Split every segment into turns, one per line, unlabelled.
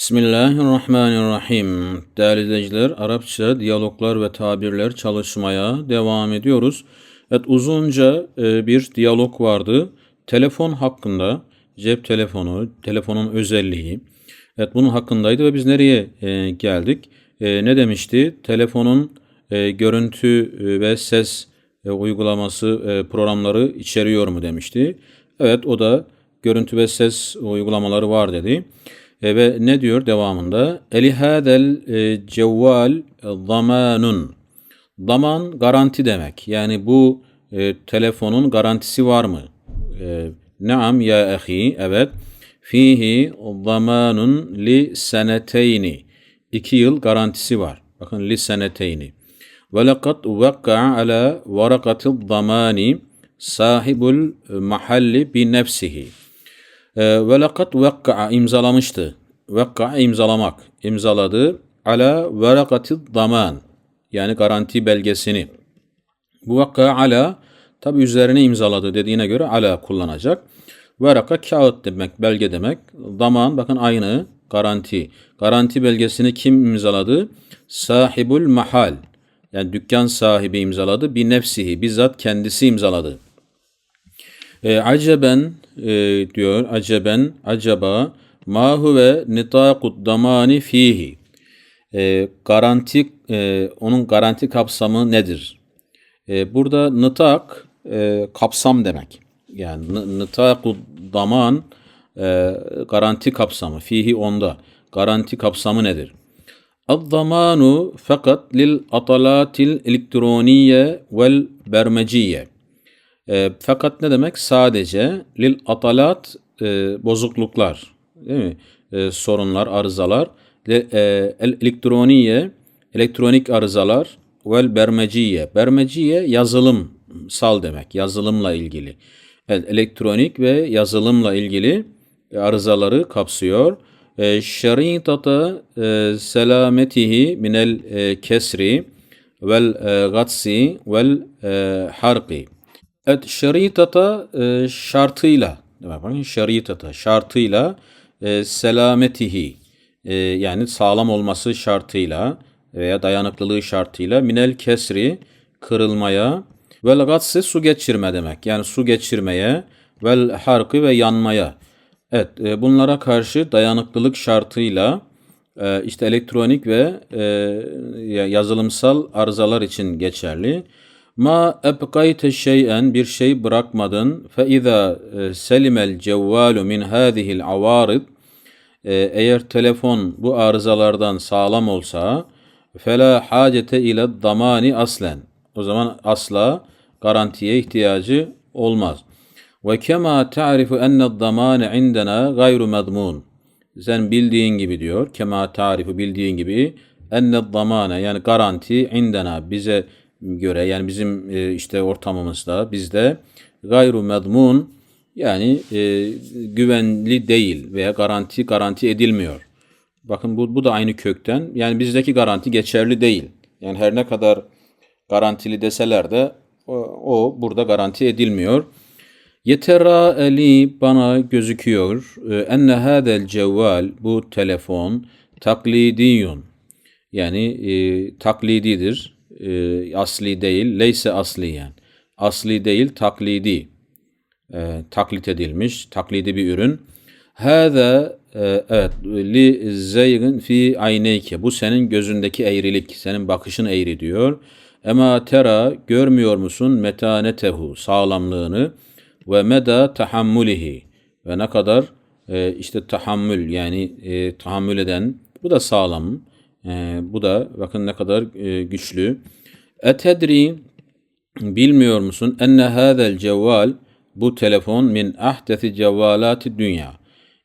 Bismillahirrahmanirrahim. Değerli izleyiciler, Arapça diyaloglar ve tabirler çalışmaya devam ediyoruz. Evet, uzunca e, bir diyalog vardı. Telefon hakkında, cep telefonu, telefonun özelliği. Evet, bunun hakkındaydı ve biz nereye e, geldik? E, ne demişti? Telefonun görüntü ve ses uygulaması programları içeriyor mu demişti. Evet, o da görüntü ve ses uygulamaları var dedi. E, ve ne diyor devamında? Eli hadel e, cevval zamanun. Zaman garanti demek. Yani bu e, telefonun garantisi var mı? E, Naam ya ahi. Evet. Fihi zamanun li seneteyni. İki yıl garantisi var. Bakın li seneteyni. Ve lekad vekka'a ala varakati zamani sahibul mahalli bi nefsihi. Ee, ve lekad vekka'a imzalamıştı. Vekka'a imzalamak. imzaladı. Ala verakati zaman. Yani garanti belgesini. Bu vekka'a ala tabi üzerine imzaladı dediğine göre ala kullanacak. Veraka kağıt demek, belge demek. Zaman bakın aynı garanti. Garanti belgesini kim imzaladı? Sahibul mahal. Yani dükkan sahibi imzaladı. Bir nefsihi. Bizzat kendisi imzaladı. E, aceben e, diyor. Aceben, acaba ma huve nitakut damani fihi. E, garanti, e, onun garanti kapsamı nedir? E, burada nitak e, kapsam demek. Yani nitakut daman e, garanti kapsamı. Fihi onda. Garanti kapsamı nedir? الضمان fakat lil atalatil elektroniye vel bermeciye. e, fakat ne demek? Sadece lil atalat e, bozukluklar, değil mi? E, sorunlar, arızalar. E, el elektroniye, elektronik arızalar vel bermeciye. Bermeciye yazılımsal demek. Yazılımla ilgili. Evet, elektronik ve yazılımla ilgili arızaları kapsıyor. E, şeritata e, selametihi minel e, kesri vel e, gatsi vel e, harqi. Evet şeritata e, şartıyla bakın şeritata şartıyla e, selametihi e, yani sağlam olması şartıyla veya dayanıklılığı şartıyla minel kesri kırılmaya vel gatsi su geçirme demek. Yani su geçirmeye vel harkı ve yanmaya. Evet e, bunlara karşı dayanıklılık şartıyla e, işte elektronik ve e, yazılımsal arızalar için geçerli. Ma ebkayte şeyen bir şey bırakmadın fe izâ e, selimel cevvalu min hâzihil avarid e, eğer telefon bu arızalardan sağlam olsa fela hacete ile damani aslen o zaman asla garantiye ihtiyacı olmaz. Ve kema ta'rifu enne damane indena gayru medmun. Sen bildiğin gibi diyor. Kema ta'rifu bildiğin gibi enne damane yani garanti indena bize göre yani bizim e, işte ortamımızda bizde gayru medmun yani e, güvenli değil veya garanti garanti edilmiyor. Bakın bu, bu da aynı kökten. Yani bizdeki garanti geçerli değil. Yani her ne kadar garantili deseler de o, o burada garanti edilmiyor. Yetera eli bana gözüküyor. E, enne hadel cevval bu telefon taklidiyun. Yani e, taklididir e, asli değil, leyse asliyen. Asli değil, taklidi. E, taklit edilmiş, taklidi bir ürün. Hâzâ e, evet li zeygin fi ayneyke. Bu senin gözündeki eğrilik, senin bakışın eğri diyor. Ema tera görmüyor musun metanetehu sağlamlığını ve meda tahammulihi ve ne kadar e, işte tahammül yani e, tahammül eden bu da sağlam e, bu da bakın ne kadar e, güçlü. Etedri bilmiyor musun enne hadel cevval bu telefon min ahdesi cevvalati dünya.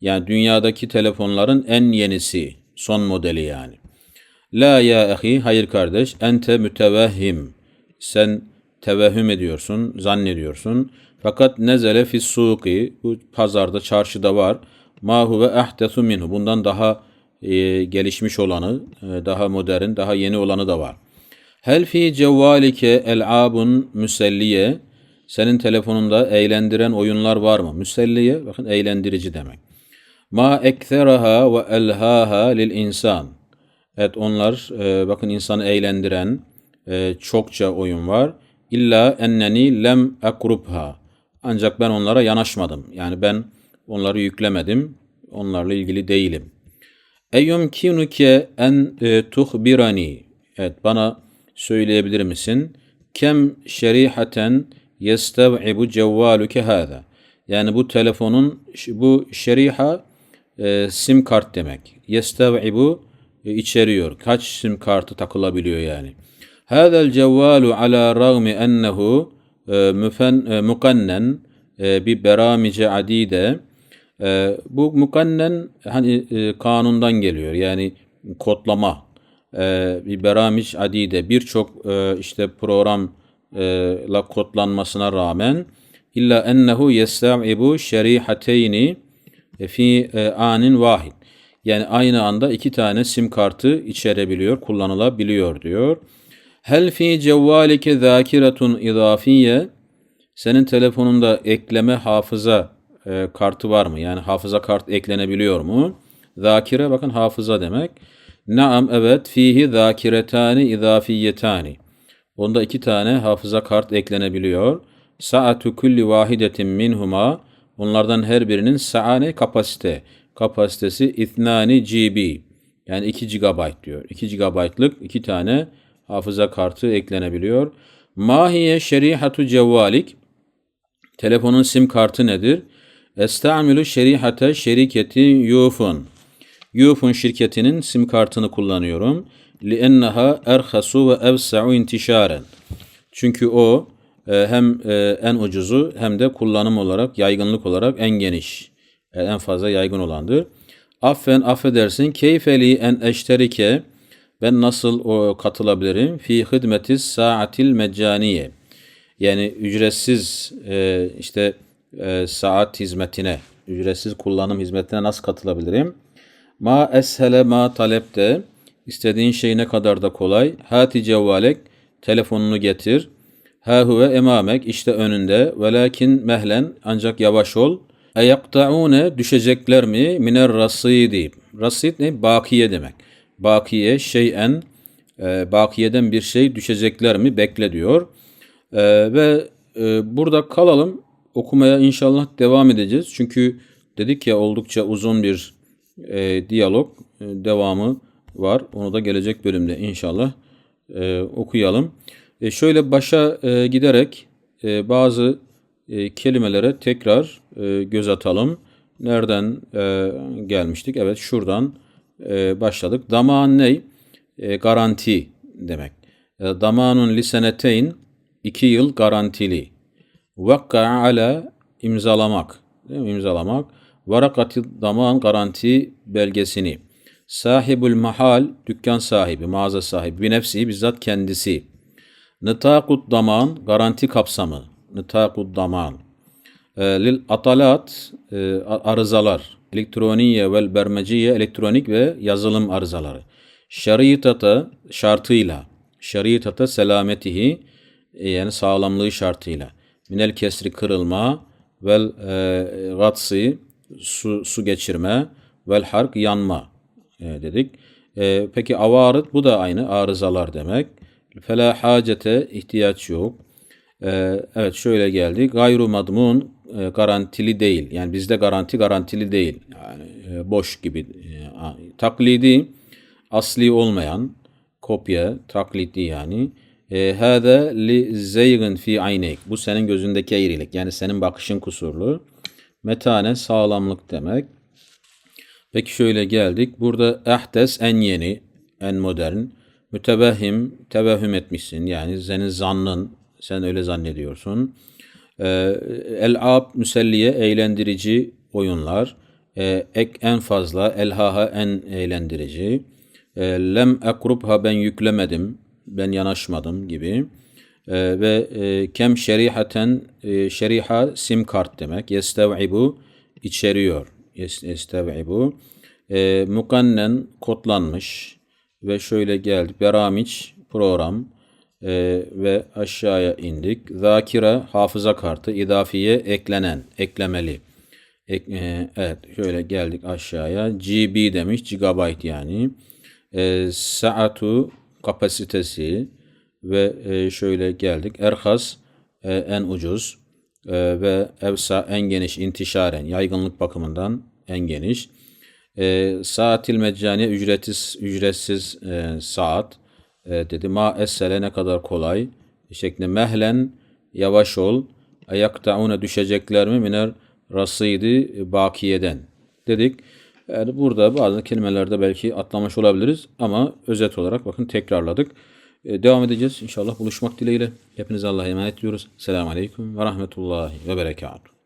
Yani dünyadaki telefonların en yenisi, son modeli yani. La ya ahi, hayır kardeş, ente mütevehhim. Sen tevehhüm ediyorsun, zannediyorsun. Fakat nezele fis suki, bu pazarda, çarşıda var. Ma huve ahdesu minhu. Bundan daha e, gelişmiş olanı, e, daha modern, daha yeni olanı da var. Hel fi cevvalike el'abun müselliye. Senin telefonunda eğlendiren oyunlar var mı? Müselliye bakın eğlendirici demek. Ma ektheraha ve elhaha lil insan. Evet onlar e, bakın insanı eğlendiren çokça oyun var. İlla enneni lem akrubha. Ancak ben onlara yanaşmadım. Yani ben onları yüklemedim. Onlarla ilgili değilim. Eyyumkinuke en e, tuhbirani. Evet bana söyleyebilir misin? Kem şerihaten yestev'ibu cevvaluke hâzâ. Yani bu telefonun bu şeriha e, sim kart demek. Yestev'ibu e, içeriyor. Kaç sim kartı takılabiliyor yani. Hâzel cevvalu ala rağmi ennehu e, müfen, mukannen bir beramice adide e, bu mukannen hani e, kanundan geliyor yani kodlama e, bir beramic adide birçok e, işte programla kodlanmasına rağmen illa ennehu yestaibu şerihateyni fi e, anin vahid. Yani aynı anda iki tane sim kartı içerebiliyor, kullanılabiliyor diyor. Hel fi cevvalike zâkiretun idafiye senin telefonunda ekleme hafıza e, kartı var mı? Yani hafıza kart eklenebiliyor mu? Zakire bakın hafıza demek. Naam evet fihi zakiretani idafiyetani. Onda iki tane hafıza kart eklenebiliyor. Saatu kulli vahidetin minhuma. Onlardan her birinin saane kapasite. Kapasitesi ithnani GB. Yani 2 GB diyor. 2 GB'lık iki tane hafıza kartı eklenebiliyor. Mahiye şerihatu cevvalik. Telefonun sim kartı nedir? Estamilu şerihate şirketi Yufun. Yufun şirketinin sim kartını kullanıyorum. لِأَنَّهَا erhasu ve evsa'u intişaren. Çünkü o e, hem e, en ucuzu hem de kullanım olarak, yaygınlık olarak en geniş, e, en fazla yaygın olandır. Affen affedersin keyfeli en eşterike ben nasıl o katılabilirim? Fi hidmetis saatil meccaniye. Yani ücretsiz işte saat hizmetine, ücretsiz kullanım hizmetine nasıl katılabilirim? Ma eshele ma talepte istediğin şey ne kadar da kolay. Hati cevvalek telefonunu getir. Ha huve emamek işte önünde. Velakin mehlen ancak yavaş ol. Eyakta'une düşecekler mi miner rasidi. Rasid ne? Bakiye demek. Bakiye şeyen e, bakiyeden bir şey düşecekler mi bekle diyor. E, ve e, burada kalalım. Okumaya inşallah devam edeceğiz. Çünkü dedik ya oldukça uzun bir e, diyalog e, devamı var. Onu da gelecek bölümde inşallah e, okuyalım. E, şöyle başa e, giderek e, bazı e, kelimelere tekrar e, göz atalım. Nereden e, gelmiştik? Evet şuradan e, başladık. Daman ney? E, garanti demek. E, damanun liseneteyn iki yıl garantili. Vakka ala imzalamak. Değil mi? İmzalamak. Varakati daman garanti belgesini. Sahibul mahal, dükkan sahibi, mağaza sahibi, bir nefsi bizzat kendisi. Nıtakut daman, garanti kapsamı. Nıtakut daman. E, lil atalat, e, arızalar. Elektroniye vel bermeciye, elektronik ve yazılım arızaları. Şaritata, şartıyla. Şaritata selametihi, e, yani sağlamlığı şartıyla. Minel kesri kırılma, vel e, gatsi, su, su geçirme, vel hark yanma e, dedik. E, peki avarıt bu da aynı arızalar demek. Fela hacete ihtiyaç yok. E, evet şöyle geldi. Gayru madmun e, garantili değil. Yani bizde garanti garantili değil. Yani e, boş gibi. E, taklidi asli olmayan kopya, taklidi yani. Hâze li zeygin fi aynek. Bu senin gözündeki eğrilik. Yani senin bakışın kusurlu. Metane sağlamlık demek. Peki şöyle geldik. Burada ehtes en yeni, en modern. Mütebehhim, tevehhüm etmişsin. Yani senin zannın, sen öyle zannediyorsun. Ee, El-ab, müselliye, eğlendirici oyunlar. Ee, ek en fazla, elhaha en eğlendirici. Ee, lem ekrubha ben yüklemedim, ben yanaşmadım gibi. Ee, ve e, kem şerihaten, e, şeriha sim kart demek. Yestev'ibu içeriyor yestev'ibu. E, mukannen kodlanmış ve şöyle geldi. Beramiç program e, ve aşağıya indik. Zakira hafıza kartı, idafiye eklenen, eklemeli. Ek- e, evet şöyle geldik aşağıya. GB demiş gigabyte yani. E, saatu kapasitesi ve e, şöyle geldik. Erhas e, en ucuz e, ve evsa en geniş intişaren yaygınlık bakımından en geniş. Saatil meccani ücretsiz ücretsiz saat dedi. Ma essele ne kadar kolay şeklinde mehlen yavaş ol ayaktauna düşecekler mi miner rasıydı bakiyeden dedik. Yani burada bazı kelimelerde belki atlamış olabiliriz ama özet olarak bakın tekrarladık. E, devam edeceğiz. İnşallah buluşmak dileğiyle. Hepinize Allah'a emanet ediyoruz. Selamun Aleyküm ve Rahmetullahi ve Berekatuhu.